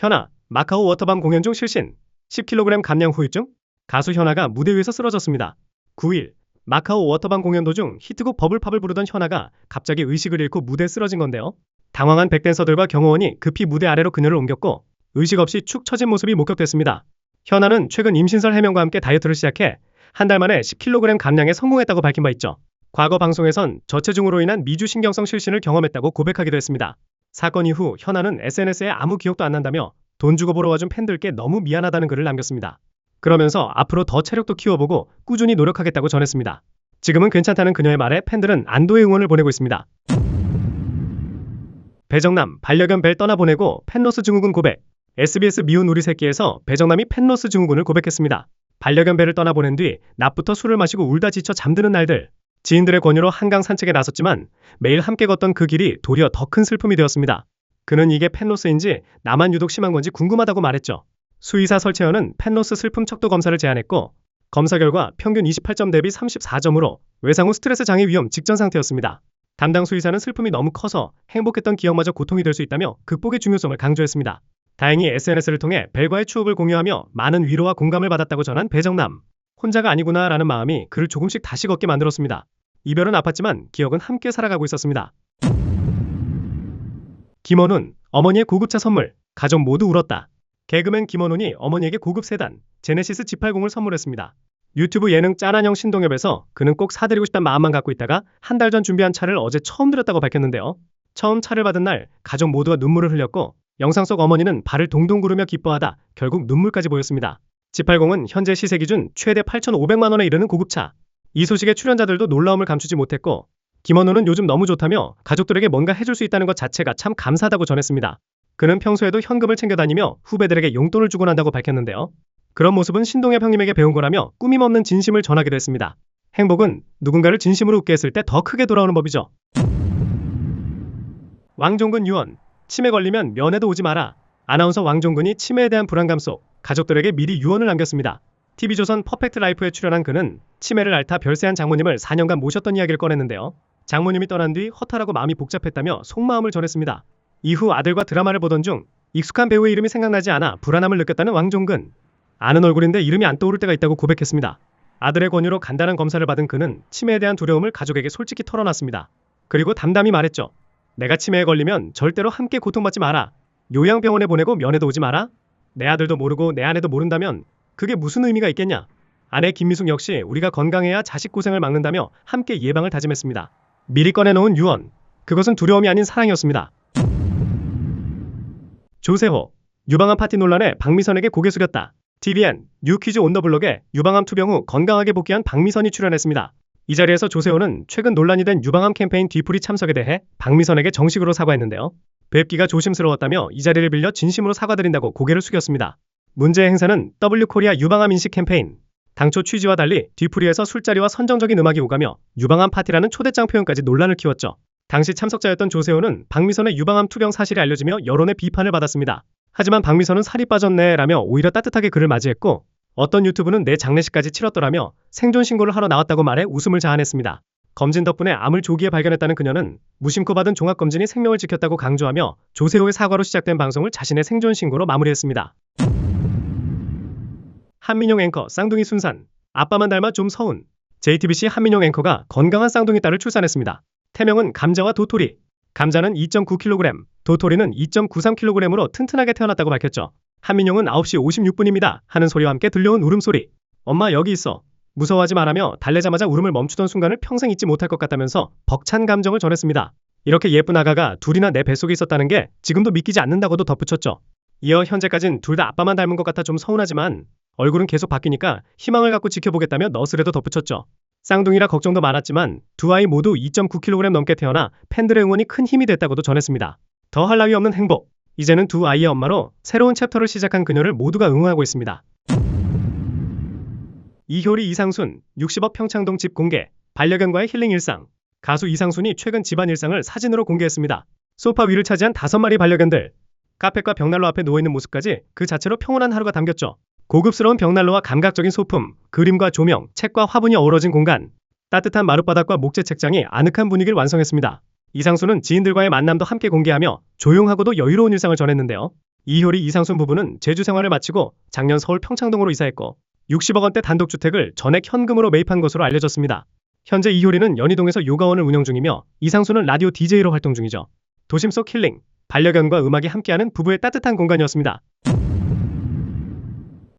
현아, 마카오 워터밤 공연 중 실신. 10kg 감량 후유증? 가수 현아가 무대 위에서 쓰러졌습니다. 9일, 마카오 워터밤 공연 도중 히트곡 버블팝을 부르던 현아가 갑자기 의식을 잃고 무대에 쓰러진 건데요. 당황한 백댄서들과 경호원이 급히 무대 아래로 그녀를 옮겼고 의식 없이 축 처진 모습이 목격됐습니다. 현아는 최근 임신설 해명과 함께 다이어트를 시작해 한 달 만에 10kg 감량에 성공했다고 밝힌 바 있죠. 과거 방송에선 저체중으로 인한 미주신경성 실신을 경험했다고 고백하기도 했습니다. 사건 이후 현아는 SNS에 아무 기억도 안 난다며 돈 주고 보러 와준 팬들께 너무 미안하다는 글을 남겼습니다. 그러면서 앞으로 더 체력도 키워보고 꾸준히 노력하겠다고 전했습니다. 지금은 괜찮다는 그녀의 말에 팬들은 안도의 응원을 보내고 있습니다. 배정남 반려견 벨 떠나보내고 팬로스 증후군 고백 SBS 미운 우리 새끼에서 배정남이 팬로스 증후군을 고백했습니다. 반려견 벨을 떠나보낸 뒤 낮부터 술을 마시고 울다 지쳐 잠드는 날들 지인들의 권유로 한강 산책에 나섰지만 매일 함께 걷던 그 길이 도리어 더 큰 슬픔이 되었습니다. 그는 이게 팬로스인지 나만 유독 심한 건지 궁금하다고 말했죠. 수의사 설채연은 팬로스 슬픔 척도 검사를 제안했고 검사 결과 평균 28점 대비 34점으로 외상 후 스트레스 장애 위험 직전 상태였습니다. 담당 수의사는 슬픔이 너무 커서 행복했던 기억마저 고통이 될 수 있다며 극복의 중요성을 강조했습니다. 다행히 SNS를 통해 벨과의 추억을 공유하며 많은 위로와 공감을 받았다고 전한 배정남. 혼자가 아니구나라는 마음이 그를 조금씩 다시 걷게 만들었습니다. 이별은 아팠지만 기억은 함께 살아가고 있었습니다. 김원훈, 어머니의 고급차 선물, 가족 모두 울었다. 개그맨 김원훈이 어머니에게 고급 세단, 제네시스 G80을 선물했습니다. 유튜브 예능 짠한형 신동엽에서 그는 꼭 사드리고 싶단 마음만 갖고 있다가 한 달 전 준비한 차를 어제 처음 들였다고 밝혔는데요. 처음 차를 받은 날 가족 모두가 눈물을 흘렸고 영상 속 어머니는 발을 동동 구르며 기뻐하다 결국 눈물까지 보였습니다. G80은 현재 시세 기준 최대 8,500만 원에 이르는 고급차. 이 소식에 출연자들도 놀라움을 감추지 못했고 김원호는 요즘 너무 좋다며 가족들에게 뭔가 해줄 수 있다는 것 자체가 참 감사하다고 전했습니다. 그는 평소에도 현금을 챙겨 다니며 후배들에게 용돈을 주곤 한다고 밝혔는데요. 그런 모습은 신동엽 형님에게 배운 거라며 꾸밈 없는 진심을 전하기도 했습니다. 행복은 누군가를 진심으로 웃게 했을 때 더 크게 돌아오는 법이죠. 왕종근 유언 치매 걸리면 면회도 오지 마라. 아나운서 왕종근이 치매에 대한 불안감 속 가족들에게 미리 유언을 남겼습니다. TV조선 퍼펙트 라이프에 출연한 그는 치매를 앓다 별세한 장모님을 4년간 모셨던 이야기를 꺼냈는데요. 장모님이 떠난 뒤 허탈하고 마음이 복잡했다며 속마음을 전했습니다. 이후 아들과 드라마를 보던 중 익숙한 배우의 이름이 생각나지 않아 불안함을 느꼈다는 왕종근. 아는 얼굴인데 이름이 안 떠오를 때가 있다고 고백했습니다. 아들의 권유로 간단한 검사를 받은 그는 치매에 대한 두려움을 가족에게 솔직히 털어놨습니다. 그리고 담담히 말했죠. 내가 치매에 걸리면 절대로 함께 고통받지 마라. 요양병원에 보내고 면회도 오지 마라. 내 아들도 모르고 내 아내도 모른다면 그게 무슨 의미가 있겠냐? 아내 김미숙 역시 우리가 건강해야 자식 고생을 막는다며 함께 예방을 다짐했습니다. 미리 꺼내놓은 유언. 그것은 두려움이 아닌 사랑이었습니다. 조세호. 유방암 파티 논란에 박미선에게 고개 숙였다. TVN 뉴퀴즈 온더블록에 유방암 투병 후 건강하게 복귀한 박미선이 출연했습니다. 이 자리에서 조세호는 최근 논란이 된 유방암 캠페인 뒤풀이 참석에 대해 박미선에게 정식으로 사과했는데요. 뵙기가 조심스러웠다며 이 자리를 빌려 진심으로 사과드린다고 고개를 숙였습니다. 문제의 행사는 W코리아 유방암 인식 캠페인. 당초 취지와 달리 뒤풀이에서 술자리와 선정적인 음악이 오가며 유방암 파티라는 초대장 표현까지 논란을 키웠죠. 당시 참석자였던 조세호는 박미선의 유방암 투병 사실이 알려지며 여론의 비판을 받았습니다. 하지만 박미선은 살이 빠졌네 라며 오히려 따뜻하게 그를 맞이했고 어떤 유튜브는 내 장례식까지 치렀더라며 생존 신고를 하러 나왔다고 말해 웃음을 자아냈습니다. 검진 덕분에 암을 조기에 발견했다는 그녀는 무심코 받은 종합검진이 생명을 지켰다고 강조하며 조세호의 사과로 시작된 방송을 자신의 생존 신고로 마무리했습니다. 한민용 앵커 쌍둥이 순산 아빠만 닮아 좀 서운 JTBC 한민용 앵커가 건강한 쌍둥이 딸을 출산했습니다. 태명은 감자와 도토리 감자는 2.9kg 도토리는 2.93kg으로 튼튼하게 태어났다고 밝혔죠. 한민용은 9시 56분입니다 하는 소리와 함께 들려온 울음소리 엄마 여기 있어 무서워하지 말라며 달래자마자 울음을 멈추던 순간을 평생 잊지 못할 것 같다면서 벅찬 감정을 전했습니다. 이렇게 예쁜 아가가 둘이나 내 뱃속에 있었다는 게 지금도 믿기지 않는다고도 덧붙였죠. 이어 현재까진 둘 다 아빠만 닮은 것 같아 좀 서운하지만 얼굴은 계속 바뀌니까 희망을 갖고 지켜보겠다며 너스레도 덧붙였죠. 쌍둥이라 걱정도 많았지만 두 아이 모두 2.9kg 넘게 태어나 팬들의 응원이 큰 힘이 됐다고도 전했습니다. 더할 나위 없는 행복. 이제는 두 아이의 엄마로 새로운 챕터를 시작한 그녀를 모두가 응원하고 있습니다. 이효리 이상순 60억 평창동 집 공개 반려견과의 힐링 일상 가수 이상순이 최근 집안 일상을 사진으로 공개했습니다. 소파 위를 차지한 다섯 마리 반려견들 카펫과 벽난로 앞에 누워있는 모습까지 그 자체로 평온한 하루가 담겼죠. 고급스러운 벽난로와 감각적인 소품, 그림과 조명, 책과 화분이 어우러진 공간 따뜻한 마룻바닥과 목재 책장이 아늑한 분위기를 완성했습니다. 이상수는 지인들과의 만남도 함께 공개하며 조용하고도 여유로운 일상을 전했는데요. 이효리 이상순 부부는 제주 생활을 마치고 작년 서울 평창동으로 이사했고 60억 원대 단독주택을 전액 현금으로 매입한 것으로 알려졌습니다. 현재 이효리는 연희동에서 요가원을 운영 중이며 이상순은 라디오 DJ로 활동 중이죠. 도심 속 힐링, 반려견과 음악이 함께하는 부부의 따뜻한 공간이었습니다.